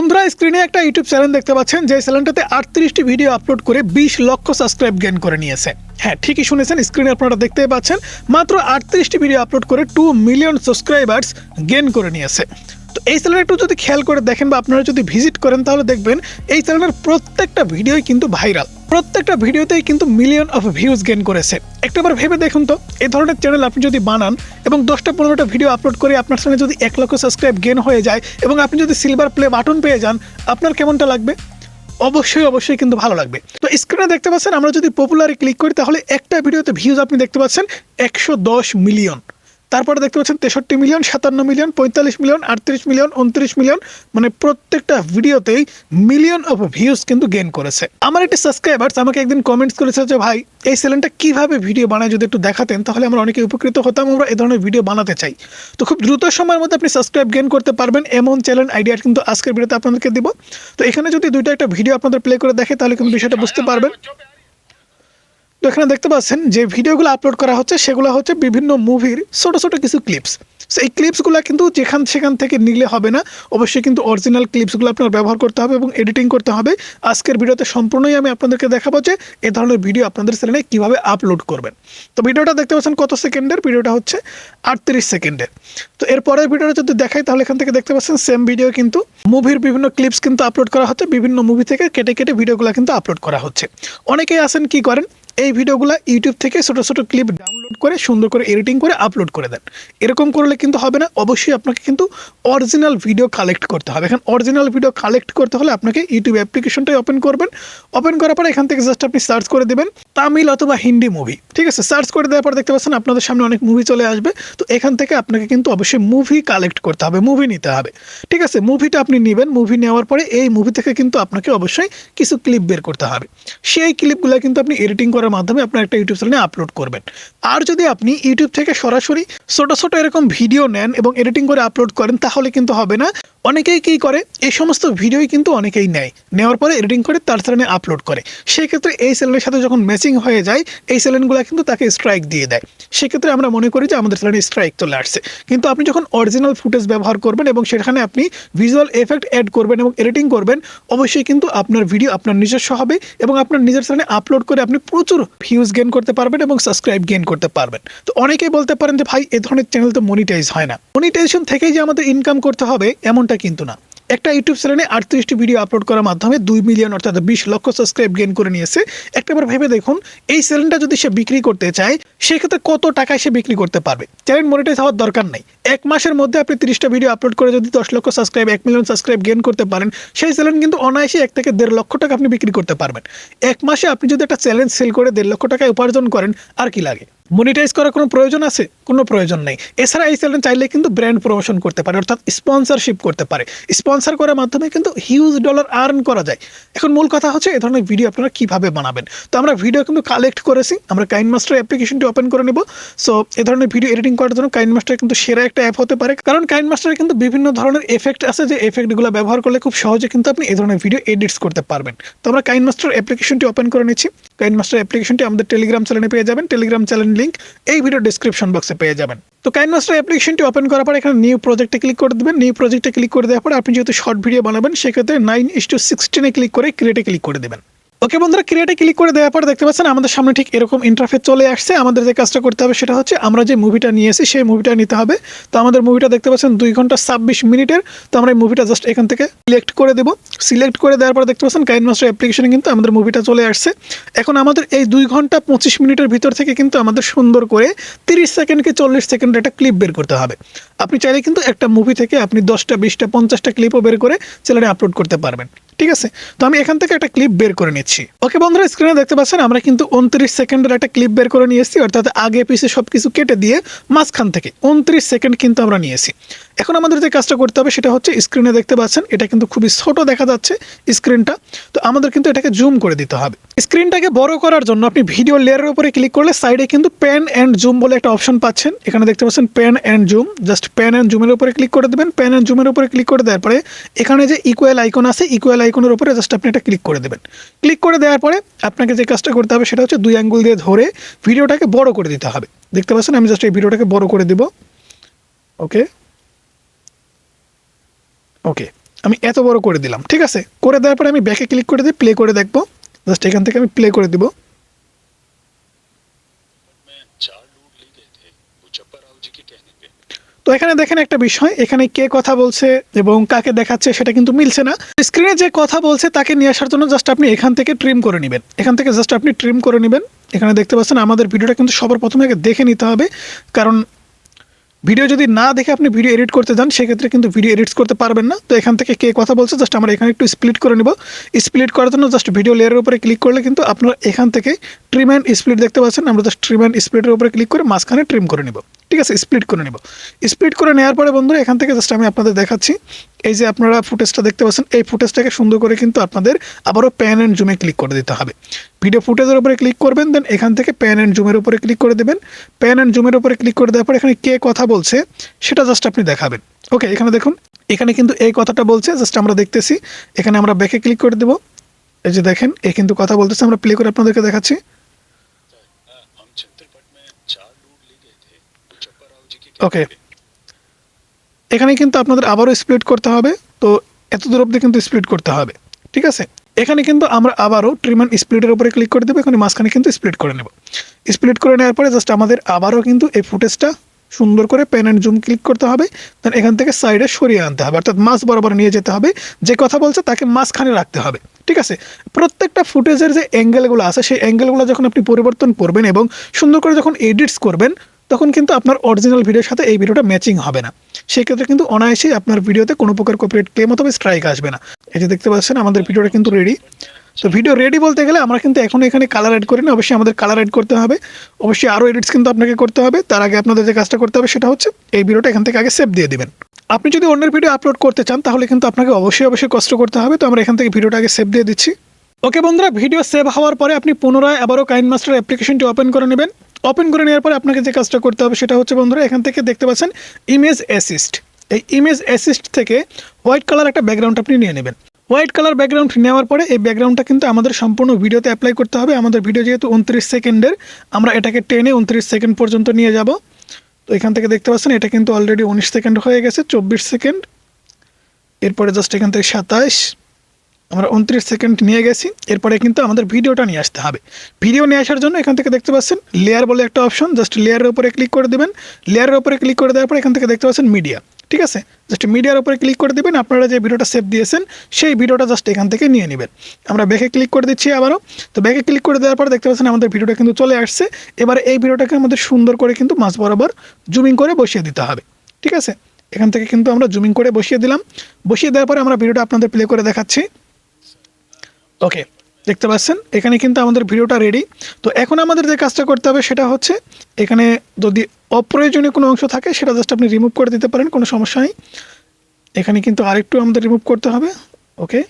বন্ধুরা স্ক্রিনে একটা ইউটিউব চ্যানেল দেখতে পাচ্ছেন, যে চ্যানেলটাতে আটত্রিশটি ভিডিও আপলোড করে বিশ লক্ষ সাবস্ক্রাইব গেন করে নিয়েছে। হ্যাঁ ঠিকই শুনেছেন স্ক্রিনে আপনারা দেখতে পাচ্ছেন, মাত্র আটত্রিশটি ভিডিও আপলোড করে টু মিলিয়ন সাবস্ক্রাইবার্স গেন করে নিয়েছে। তো এই চ্যানেল একটু যদি খেয়াল করে দেখেন বা আপনারা যদি ভিজিট করেন, তাহলে দেখবেন এই চ্যানেলের প্রত্যেকটা ভিডিওই কিন্তু ভাইরাল প্রত্যেকটা ভিডিওতেই কিন্তু মিলিয়ন অফ ভিউজ গেন করেছে। একটাবার ভেবে দেখুন তো এই ধরনের চ্যানেল আপনি যদি বানান এবং দশটা পনেরোটা ভিডিও আপলোড করে আপনার চ্যানেলে যদি এক লক্ষ সাবস্ক্রাইব গেন হয়ে যায় এবং আপনি যদি সিলভার প্লে বাটন পেয়ে যান, আপনার কেমনটা লাগবে? অবশ্যই অবশ্যই কিন্তু ভালো লাগবে। তো স্ক্রিনে দেখতে পাচ্ছেন, আমরা যদি পপুলারে ক্লিক করি, তাহলে একটা ভিডিওতে ভিউজ আপনি দেখতে পাচ্ছেন, একশো দশ মিলিয়ন তারপরে দেখতে পাচ্ছেন তেষট্টি মিলিয়ন, সাতান্ন মিলিয়ন, পঁয়তাল্লিশ মিলিয়ন, আটত্রিশ মিলিয়ন উনত্রিশ মিলিয়ন মানে প্রত্যেকটা ভিডিওতেই মিলিয়ন অফ ভিউজ কিন্তু গেন করেছে। আমার একটি সাবস্ক্রাইবার্স আমাকে একদিন কমেন্টস করেছে যে, ভাই, এই চ্যানেলটা কীভাবে ভিডিও বানায় যদি একটু দেখাতেন, তাহলে আমরা অনেকে উপকৃত হতাম, আমরা এ ধরনের ভিডিও বানাতে চাই। তো খুব দ্রুত সময়ের মধ্যে আপনি সাবস্ক্রাইব গেন করতে পারবেন, এমন চ্যানেল আইডিয়া কিন্তু আজকের ভিডিওতে আপনাদেরকে দিব। তো এখানে যদি দুইটা একটা ভিডিও আপনাদের প্লে করে দেখে, তাহলে কিন্তু বিষয়টা বুঝতে পারবেন। তো এখানে দেখতে পাচ্ছেন যে ভিডিওগুলো আপলোড করা হচ্ছে, সেগুলো হচ্ছে বিভিন্ন মুভির ছোট ছোট কিছু ক্লিপস সো এই ক্লিপসগুলো কিন্তু যেখান সেখান থেকে নিলে হবে না। অবশ্যই কিন্তু অরিজিনাল ক্লিপসগুলো আপনার ব্যবহার করতে হবে এবং এডিটিং করতে হবে। আজকের ভিডিওতে সম্পূর্ণই আমি আপনাদেরকে দেখাবো যে এ ধরনের ভিডিও আপনাদের চ্যানেলে কীভাবে আপলোড করবেন। তো ভিডিওটা দেখতে পাচ্ছেন কত সেকেন্ডের? ভিডিওটা হচ্ছে আটত্রিশ সেকেন্ডের। তো এরপরের ভিডিওটা যদি দেখাই, তাহলে এখান থেকে দেখতে পাচ্ছেন সেম ভিডিও কিন্তু মুভির বিভিন্ন ক্লিপস কিন্তু আপলোড করা হচ্ছে। বিভিন্ন মুভি থেকে কেটে কেটে ভিডিওগুলো কিন্তু আপলোড করা হচ্ছে। অনেকেই আছেন কি করেন? এই ভিডিওগুলো ইউটিউব থেকে ছোটো ছোটো ক্লিপ ডাউনলোড করে, সুন্দর করে এডিটিং করে আপলোড করে দেন। এরকম করলে কিন্তু হবে না, অবশ্যই আপনাকে কিন্তু অরিজিনাল ভিডিও কালেক্ট করতে হবে। এখন অরিজিনাল ভিডিও কালেক্ট করতে হলে আপনাকে ইউটিউব অ্যাপ্লিকেশনটাই ওপেন করবেন। ওপেন করার পরে এখান থেকে জাস্ট আপনি সার্চ করে দেবেন, তামিল অথবা হিন্দি মুভি ঠিক আছে? সার্চ করে দেওয়ার পর দেখতে পাচ্ছেন আপনাদের সামনে অনেক মুভি চলে আসবে। তো এখান থেকে আপনাকে কিন্তু অবশ্যই মুভি কালেক্ট করতে হবে মুভি নিতে হবে। ঠিক আছে? মুভিটা আপনি নেবেন মুভি নেওয়ার পরে এই মুভি থেকে কিন্তু আপনাকে অবশ্যই কিছু ক্লিপ বের করতে হবে। সেই ক্লিপগুলো কিন্তু আপনি এডিটিং করার মাধ্যমে আপনার একটা ইউটিউব চ্যানেলে আপলোড করবেন। আর যদি আপনি ইউটিউব থেকে সরাসরি ছোটো ছোটো এরকম ভিডিও নেন এবং এডিটিং করে আপলোড করেন, তাহলে কিন্তু হবে না। অনেকেই কী করে? এই সমস্ত ভিডিওই কিন্তু অনেকেই নেয়। নেওয়ার পরে এডিটিং করে তার চ্যানেলে আপলোড করে। সেক্ষেত্রে এই চ্যানেলের সাথে যখন ম্যাচিং হয়ে যায়, এই চ্যানেলগুলো কিন্তু তাকে স্ট্রাইক দিয়ে দেয়। সেক্ষেত্রে আমরা মনে করি যে আমাদের চ্যানেলে স্ট্রাইক চলে আসছে। কিন্তু আপনি যখন অরিজিনাল ফুটেজ ব্যবহার করবেন এবং সেখানে আপনি ভিজুয়াল এফেক্ট অ্যাড করবেন এবং এডিটিং করবেন, অবশ্যই কিন্তু আপনার ভিডিও আপনার নিজস্ব হবে এবং আপনার নিজের চ্যানেলে আপলোড করে আপনি প্রচুর ভিউজ গেন করতে পারবেন এবং সাবস্ক্রাইব গেন করতে পারবেন। তো অনেকেই বলতে পারেন যে, ভাই, এ ধরনের চ্যানেল তো মনিটাইজ হয় না। মনিটাইজেশন থেকেই যে আমাদের ইনকাম করতে হবে এমনটা কিন্তু না। একটা ইউটিউব চ্যানেলে আটত্রিশটি ভিডিও আপলোড করার মাধ্যমে দুই মিলিয়ন অর্থাৎ বিশ লক্ষ সাবস্ক্রাইব গেন করে নিয়েছে। একটাবার ভেবে দেখুন, এই চ্যানেলটা যদি সে বিক্রি করতে চায়, সেক্ষেত্রে কত টাকায় সে বিক্রি করতে পারবে? চ্যানেল মনিটাইজ হওয়ার দরকার নাই। এক মাসের মধ্যে আপনি তিরিশটা ভিডিও আপলোড করে যদি দশ লক্ষ সাবস্ক্রাইব এক মিলিয়ন সাবস্ক্রাইব গেন করতে পারেন, সেই চ্যানেল কিন্তু অনায়াসে এক থেকে দেড় লক্ষ টাকা আপনি বিক্রি করতে পারবেন। এক মাসে আপনি যদি একটা চ্যালেঞ্জ সেল করে দেড় লক্ষ টাকায় উপার্জন করেন, আর কি লাগে? মনিটাইজ করার কোনো প্রয়োজন আছে? কোনো প্রয়োজন নেই। এছাড়া এই চ্যানেল চাইলে কিন্তু ব্র্যান্ড প্রমোশন করতে পারে, অর্থাৎ স্পন্সরশিপ করতে পারে। স্পন্সর করার মাধ্যমে কিন্তু হিউজ ডলার আর্ন করা যায়। এখন মূল কথা হচ্ছে, এ ধরনের ভিডিও আপনারা কীভাবে বানাবেন? তো আমরা ভিডিও কিন্তু কালেক্ট করেছি, আমরা কাইন মাস্টার অ্যাপ্লিকেশনটি ওপেন করে নেব। সো এ ধরনের ভিডিও এডিটিং করার জন্য কাইন মাস্টার কিন্তু সেরা একটা অ্যাপ হতে পারে। কারণ কাইন মাস্টারে কিন্তু বিভিন্ন ধরনের এফেক্ট আছে যে এফেক্টগুলো ব্যবহার করলে খুব সহজে কিন্তু আপনি এ ধরনের ভিডিও এডিটস করতে পারবেন। তো আমরা কাইন মাস্টার অ্যাপ্লিকেশনটি ওপেন করে নিচ্ছি। কাইন মাস্টার অ্যাপ্লিকেশনটি আমাদের টেলিগ্রাম চ্যানেলে পেয়ে যাবেন। টেলিগ্রাম চ্যানেল লিঙ্ক এই ভিডিও ডিসক্রিপশন বক্সে পেয়ে যাবেন। তো ক্যানভাসটার অ্যাপ্লিকেশনটি ওপেন করার পর এখানে নিউ প্রজেক্টে ক্লিক করে দেবেন। নিউ প্রজেক্টে ক্লিক করে দেওয়ার পর আপনি যেহেতু শর্ট ভিডিও বানাবেন, সেক্ষেত্রে নাইন ইস টু সিক্সটিনে ক্লিক করে ক্রিয়েটে ক্লিক করে দেবেন। ওকে বন্ধুরা ক্রিয়েটে ক্লিক করে দেওয়ার পর দেখতে পাচ্ছেন আমাদের সামনে ঠিক এরকম ইন্টারফেস চলে আসছে। আমাদের যে কাজটা করতে হবে সেটা হচ্ছে আমরা যে মুভিটা নিয়ে নিয়েছি সেই মুভিটা নিতে হবে। তো আমাদের মুভিটা দেখতে পাচ্ছেন দুই ঘণ্টা ছাব্বিশ মিনিটের। তো আমরা এই মুভিটা জাস্ট এখান থেকে সিলেক্ট করে দেবো। সিলেক্ট করে দেওয়ার পর দেখতে পাচ্ছেন কাইন মাস্টার অ্যাপ্লিকেশনে কিন্তু আমাদের মুভিটা চলে আসছে। এখন আমাদের এই দুই ঘণ্টা পঁচিশ মিনিটের ভিতর থেকে কিন্তু আমাদের সুন্দর করে তিরিশ সেকেন্ড কি চল্লিশ সেকেন্ড একটা ক্লিপ বের করতে হবে। আপনি চাইলে কিন্তু একটা মুভি থেকে আপনি দশটা, বিশটা, পঞ্চাশটা ক্লিপও বের করে চ্যানেলে আপলোড করতে পারবেন। ঠিক আছে? তো আমি এখান থেকে একটা ক্লিপ বের করে নিচ্ছি। ওকে বন্ধুরা স্ক্রিনে দেখতে পাচ্ছেন, আমরা কিন্তু উনত্রিশ সেকেন্ডের একটা ক্লিপ বের করে নিয়ে এসেছি, অর্থাৎ আগে পিছিয়ে সব কিছু কেটে দিয়ে মাঝখান থেকে উনত্রিশ সেকেন্ড কিন্তু আমরা নিয়েছি। এখন আমাদের যে কাজটা করতে হবে সেটা হচ্ছে স্ক্রিনে দেখতে পাচ্ছেন, এটা কিন্তু খুবই ছোট দেখা যাচ্ছে স্ক্রিনটা তো আমাদের কিন্তু এটাকে জুম করে দিতে হবে। স্ক্রিনটাকে বড় করার জন্য আপনি ভিডিও লেয়ারের উপরে ক্লিক করলে সাইডে কিন্তু প্যান অ্যান্ড জুম বলে একটা অপশন পাচ্ছেন। এখানে দেখতে পাচ্ছেন pan and zoom just pan and জুমের উপরে ক্লিক করে দেবেন। প্যান অ্যান্ড জুমের উপরে ক্লিক করে দেওয়ার পরে এখানে যে ইকুয়াল আইকন আছে ইকুয়াল আইকনের উপরে জাস্ট আপনি এটা ক্লিক করে দেবেন। ক্লিক করে দেওয়ার পরে আপনাকে যে কাজটা করতে হবে সেটা হচ্ছে দুই আঙ্গুল দিয়ে ধরে ভিডিওটাকে বড় করে দিতে হবে। দেখতে পাচ্ছেন আমি জাস্ট এই ভিডিওটাকে বড় করে দেব। ওকে ওকে আমি এত বড় করে দিলাম, ঠিক আছে? করে দেওয়ার পরে আমি ব্যাকে ক্লিক করে দিয়ে প্লে করে দেখব। জাস্ট এখান থেকে আমি প্লে করে দিব। তো এখানে দেখেন একটা বিষয়, এখানে কে কথা বলছে এবং কাকে দেখাচ্ছে সেটা কিন্তু মিলছে না। স্ক্রিনে যে কথা বলছে তাকে নিয়ে আসার জন্য জাস্ট আপনি এখান থেকে ট্রিম করে নেবেন। এখান থেকে জাস্ট আপনি ট্রিম করে নেবেন। এখানে দেখতে পাচ্ছেন আমাদের ভিডিওটা কিন্তু সবার প্রথমে আগে দেখে নিতে হবে। কারণ ভিডিও যদি না দেখে আপনি ভিডিও এডিট করতে যান, সেক্ষেত্রে কিন্তু ভিডিও এডিট করতে পারবেন না। তো এখান থেকে কে কথা বলছে জাস্ট আমরা এখানে একটু স্প্লিট করে নিব। স্প্লিট করার জন্য জাস্ট ভিডিও লেয়ারের উপরে ক্লিক করলে কিন্তু আপনার এখান থেকে ট্রিম অ্যান্ড স্প্লিট দেখতে পাচ্ছেন, আমরা জাস্ট ট্রিম অ্যান্ড স্প্লিটের উপরে ক্লিক করে মাঝখানে ট্রিম করে নিব। ঠিক আছে স্প্লিট করে নিব। স্প্লিট করে নেওয়ার পরে বন্ধুরা, এখান থেকে জাস্ট আমি আপনাদের দেখাচ্ছি। এই যে আপনারা ফুটেজটা দেখতে পাচ্ছেন, এই ফুটেজটাকে সুন্দর করে কিন্তু আপনাদের আবারও প্যান অ্যান্ড জুমে ক্লিক করে দিতে হবে। ভিডিও ফুটেজের উপরে ক্লিক করবেন দেন এখান থেকে প্যান অ্যান্ড জুমের উপরে ক্লিক করে দেবেন। প্যান অ্যান্ড জুমের উপরে ক্লিক করে দেওয়ার পর এখানে কে কথা বলছে, সেটা জাস্ট আপনি দেখাবেন। ওকে এখানে দেখুন, এখানে কিন্তু এই কথাটা বলছে জাস্ট আমরা দেখতেছি। এখানে আমরা ব্যাকে ক্লিক করে দেবো। এই যে দেখেন, এ কিন্তু কথা বলতেছে, আমরা প্লে করে আপনাদেরকে দেখাচ্ছি। ওকে এখানে কিন্তু আপনাদের আবারও স্প্লিট করতে হবে, তো এত দূর অব্দি কিন্তু স্প্লিট করতে হবে, ঠিক আছে? এখানে কিন্তু আমরা আবারও ট্রিমান স্প্লিটের উপরে ক্লিক করে দেবো, এখানে মাঝখানে কিন্তু স্প্লিট করে নেব। স্প্লিট করে নেওয়ার পরে জাস্ট আমাদের আবারও কিন্তু এই ফুটেজটা সুন্দর করে প্যান অ্যান্ড জুম ক্লিক করতে হবে দেন এখান থেকে সাইডে সরিয়ে আনতে হবে, অর্থাৎ মাছ বরাবর নিয়ে যেতে হবে, যে কথা বলছে তাকে মাঝখানে রাখতে হবে, ঠিক আছে? প্রত্যেকটা ফুটেজের যে অ্যাঙ্গেলগুলো আছে, সেই অ্যাঙ্গেলগুলো যখন আপনি পরিবর্তন করবেন এবং সুন্দর করে যখন এডিটস করবেন তখন কিন্তু আপনার অরিজিনাল ভিডিওর সাথে এই ভিডিওটা ম্যাচিং হবে না। সেক্ষেত্রে কিন্তু অনায়াসেই আপনার ভিডিওতে কোনো প্রকার কপিরাইট ক্লেম অথবা স্ট্রাইক আসবে না। এই যে দেখতে পাচ্ছেন, আমাদের ভিডিওটা কিন্তু রেডি তো ভিডিও রেডি বলতে গেলে আমরা কিন্তু এখন এখানে কালার এড করি না অবশ্যই আমাদের কালার এড করতে হবে। অবশ্যই আরও এডিটস কিন্তু আপনাকে করতে হবে। তার আগে আপনাদের যে কাজটা করতে হবে সেটা হচ্ছে এই ভিডিওটা এখান থেকে আগে সেভ দিয়ে দিবেন। আপনি যদি অন্যের ভিডিও আপলোড করতে চান, তাহলে কিন্তু আপনাকে অবশ্যই অবশ্যই কষ্ট করতে হবে। তো আমরা এখান থেকে ভিডিওটা আগে সেভ দিয়ে দিচ্ছি। ওকে বন্ধুরা ভিডিও সেভ হওয়ার পরে আপনি পুনরায় আবারও কাইন মাস্টার অ্যাপ্লিকেশনটি ওপেন করে নেবেন। ওপেন করে নেওয়ার পরে আপনাকে যে কাজটা করতে হবে সেটা হচ্ছে, বন্ধুরা, এখান থেকে দেখতে পাচ্ছেন ইমেজ অ্যাসিস্ট এই ইমেজ অ্যাসিস্ট থেকে হোয়াইট কালার একটা ব্যাকগ্রাউন্ড আপনি নিয়ে নেবেন। হোয়াইট কালার ব্যাকগ্রাউন্ড নেওয়ার পরে এই ব্যাকগ্রাউন্ডটা কিন্তু আমাদের সম্পূর্ণ ভিডিওতে অ্যাপ্লাই করতে হবে। আমাদের ভিডিও যেহেতু উনত্রিশ সেকেন্ডের, আমরা এটাকে টেনে উনত্রিশ সেকেন্ড পর্যন্ত নিয়ে যাব। তো এখান থেকে দেখতে পাচ্ছেন, এটা কিন্তু অলরেডি উনিশ সেকেন্ড হয়ে গেছে, চব্বিশ সেকেন্ড। এরপরে জাস্ট এখান থেকে সাতাশ আমরা উনত্রিশ সেকেন্ড নিয়ে গেছি, এরপরে কিন্তু আমাদের ভিডিওটা নিয়ে আসতে হবে। ভিডিও নিয়ে আসার জন্য এখান থেকে দেখতে পাচ্ছেন লেয়ার বলে একটা অপশন জাস্ট লেয়ারের উপরে ক্লিক করে দেবেন। লেয়ারের উপরে ক্লিক করে দেওয়ার পর এখান থেকে দেখতে পাচ্ছেন মিডিয়া ঠিক আছে? জাস্ট মিডিয়ার উপরে ক্লিক করে দেবেন, আপনারা যে ভিডিওটা সেভ দিয়েছেন, সেই ভিডিওটা জাস্ট এখান থেকে নিয়ে নেবেন। আমরা ব্যাকে ক্লিক করে দিচ্ছি আবারও। তো ব্যাকে ক্লিক করে দেওয়ার পর দেখতে পাচ্ছেন আমাদের ভিডিওটা কিন্তু চলে আসছে। এবারে এই ভিডিওটাকে আমাদের সুন্দর করে কিন্তু মাঝ বরাবর জুমিং করে বসিয়ে দিতে হবে, ঠিক আছে? এখান থেকে কিন্তু আমরা জুমিং করে বসিয়ে দিলাম। বসিয়ে দেওয়ার পরে আমরা ভিডিওটা আপনাদের প্লে করে দেখাচ্ছি। ওকে দেখতে পাচ্ছেন? এখানে কিন্তু আমাদের ভিডিওটা রেডি তো এখন আমাদের যে কাজটা করতে হবে সেটা হচ্ছে, এখানে যদি অপ্রয়োজনীয় কোনো অংশ থাকে, সেটা জাস্ট আপনি রিমুভ করে দিতে পারেন, কোনো সমস্যা নেই। এখানে কিন্তু আরেকটু আমাদের রিমুভ করতে হবে। ওকে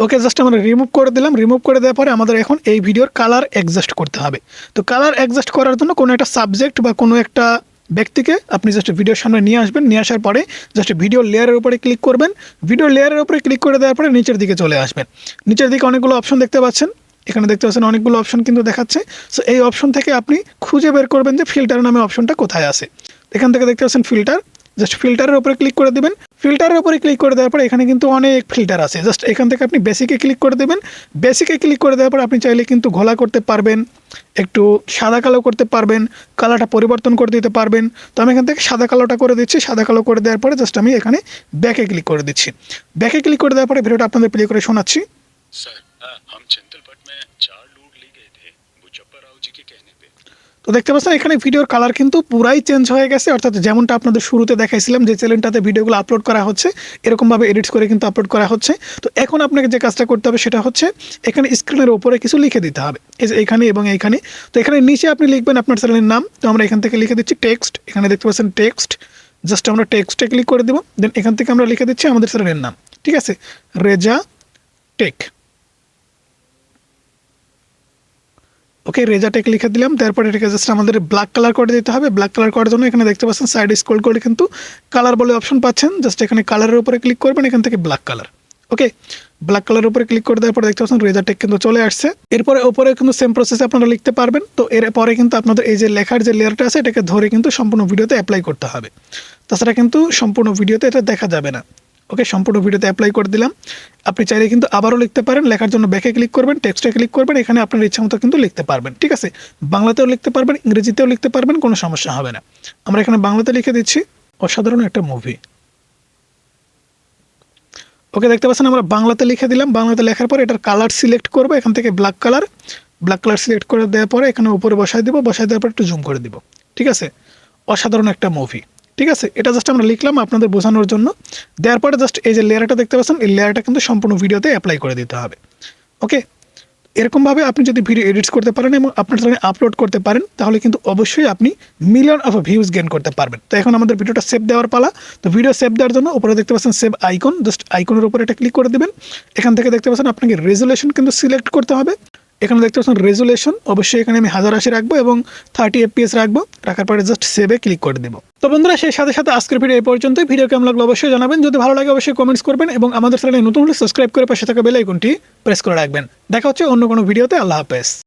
ওকে জাস্ট আমরা রিমুভ করে দিলাম। রিমুভ করে দেওয়ার পরে আমাদের এখন এই ভিডিওর কালার অ্যাডজাস্ট করতে হবে। তো কালার অ্যাডজাস্ট করার জন্য কোনো একটা সাবজেক্ট বা কোনো একটা ব্যক্তিকে আপনি জাস্ট ভিডিওর সামনে নিয়ে আসবেন। নিয়ে আসার পরে জাস্ট ভিডিও লেয়ারের উপরে ক্লিক করবেন। ভিডিও লেয়ারের উপরে ক্লিক করে দেওয়ার পরে নিচের দিকে চলে আসবেন। নিচের দিকে অনেকগুলো অপশন দেখতে পাচ্ছেন। এখানে দেখতে পাচ্ছেন অনেকগুলো অপশন কিন্তু দেখাচ্ছে। সো এই অপশন থেকে আপনি খুঁজে বের করবেন যে ফিল্টার নামে অপশনটা কোথায় আছে। এখান থেকে দেখতে পাচ্ছেন ফিল্টার জাস্ট ফিল্টারের উপরে ক্লিক করে দেবেন ফিল্টারের উপরে ক্লিক করে দেওয়ার পর এখানে কিন্তু অনেক ফিল্টার আছে জাস্ট এখান থেকে আপনি বেসিকে ক্লিক করে দেবেন বেসিকে ক্লিক করে দেওয়ার পর আপনি চাইলে কিন্তু ঘোলা করতে পারবেন একটু সাদা কালো করতে পারবেন কালারটা পরিবর্তন করে দিতে পারবেন তো আমি এখান থেকে সাদা কালোটা করে দিচ্ছি সাদা কালো করে দেওয়ার পরে জাস্ট আমি এখানে ব্যাকে ক্লিক করে দিচ্ছি ব্যাকে ক্লিক করে দেওয়ার পরে ভিডিওটা আপনাদের প্লে করে শোনাচ্ছি सर हाँ, हम चिंतलपट में चार लूट ली गए थे मुजफ्फर राव जी के कहने पे তো দেখতে পাচ্ছেন, এখানে ভিডিওর কালার কিন্তু পুরাই চেঞ্জ হয়ে গেছে। অর্থাৎ যেমনটা আপনাদের শুরুতে দেখাইছিলাম যে চ্যানেলটাতে ভিডিওগুলো আপলোড করা হচ্ছে, এরকমভাবে এডিট করে কিন্তু আপলোড করা হচ্ছে। তো এখন আপনাকে যে কাজটা করতে হবে সেটা হচ্ছে, এখানে স্ক্রিনের ওপরে কিছু লিখে দিতে হবে। এই যে এখানে এবং এইখানে। তো এখানে নিচে আপনি লিখবেন আপনার চ্যানেলের নাম। তো আমরা এখান থেকে লিখে দিচ্ছি টেক্সট এখানে দেখতে পাচ্ছেন টেক্সট জাস্ট আমরা টেক্সটে ক্লিক করে দেবো। দেন এখান থেকে আমরা লিখে দিচ্ছি আমাদের চ্যানেলের নাম। ঠিক আছে? রেজা টেক ওকে রেজাটেক লিখে দিলাম। তারপরে এটাকে জাস্ট আমাদের ব্ল্যাক কালার করে দিতে হবে। ব্ল্যাক কালার করার জন্য এখানে দেখতে পাচ্ছেন সাইড স্ক্রল করে কিন্তু কালার বলে অপশন পাচ্ছেন। জাস্ট এখানে কালারের উপরে ক্লিক করবেন, এখান থেকে ব্ল্যাক কালার ওকে ব্ল্যাক কালারের উপরে ক্লিক করে দেওয়ার পরে দেখতে পাচ্ছেন রেজাটেক কিন্তু চলে আসছে। এরপরে ওপরে কিন্তু সেম প্রসেসে আপনারা লিখতে পারবেন। তো এর পরে কিন্তু আপনাদের এই যে লেখার যে লেয়ারটা আছে, এটাকে ধরে কিন্তু সম্পূর্ণ ভিডিওতে অ্যাপ্লাই করতে হবে। তাছাড়া কিন্তু সম্পূর্ণ ভিডিওতে এটা দেখা যাবে না। ওকে, সম্পূর্ণ ভিডিওতে অ্যাপ্লাই করে দিলাম। আপনি চাইলে কিন্তু আবারও লিখতে পারেন, লেখার জন্য ব্যাকে ক্লিক করবেন টেক্সটে ক্লিক করবেন, এখানে আপনার ইচ্ছা মতো কিন্তু লিখতে পারবেন, ঠিক আছে? বাংলাতেও লিখতে পারবেন, ইংরেজিতেও লিখতে পারবেন, কোনো সমস্যা হবে না। আমরা এখানে বাংলাতে লিখে দিচ্ছি, অসাধারণ একটা মুভি ওকে, দেখতে পাচ্ছেন আমরা বাংলাতে লিখে দিলাম, বাংলাতে লেখার পর এটার কালার সিলেক্ট করব, এখান থেকে black colour black colour select করে দেওয়ার পরে এখানে উপরে বসাই দিব বসাই দেওয়ার পর একটু জুম করে দিব, ঠিক আছে? অসাধারণ একটা মুভি ঠিক আছে? এটা জাস্ট আমরা লিখলাম আপনাদের বোঝানোর জন্য। দেওয়ার পরে জাস্ট এই যে লেয়ারটা দেখতে পাচ্ছেন, এই লেয়ারটা কিন্তু সম্পূর্ণ ভিডিওতে অ্যাপ্লাই করে দিতে হবে। ওকে এরকমভাবে আপনি যদি ভিডিও এডিটস করতে পারেন এবং আপনার চ্যানেলে আপলোড করতে পারেন, তাহলে কিন্তু অবশ্যই আপনি মিলিয়ন অফ ভিউজ গেন করতে পারবেন। তো এখন আমাদের ভিডিওটা সেভ দেওয়ার পালা। তো ভিডিও সেভ দেওয়ার জন্য উপরে দেখতে পাচ্ছেন সেভ আইকন জাস্ট আইকনের উপরে এটা ক্লিক করে দেবেন। এখান থেকে দেখতে পাচ্ছেন আপনাকে রেজুলেশন কিন্তু সিলেক্ট করতে হবে। এখানে দেখতে পাচ্ছেন রেজুলেশন অবশ্যই এখানে আমি হাজার আশি রাখব এবং থার্টি এফপিএস রাখব। রাখার পরে জাস্ট সেভে ক্লিক করে দেবো। তো বন্ধুরা, সেই সাথে সাথে আজকের ভিডিও এই পর্যন্ত ভিডিও কেমন লাগল অবশ্যই জানাবেন। যদি ভালো লাগে অবশ্যই কমেন্টস করবেন এবং আমাদের চ্যানেলে নতুন হলে সাবস্ক্রাইব করে পাশে থাকা বেল আইকনটি প্রেস করে রাখবেন। দেখা হচ্ছে অন্য কোনো ভিডিওতে আল্লাহ হাফেজ।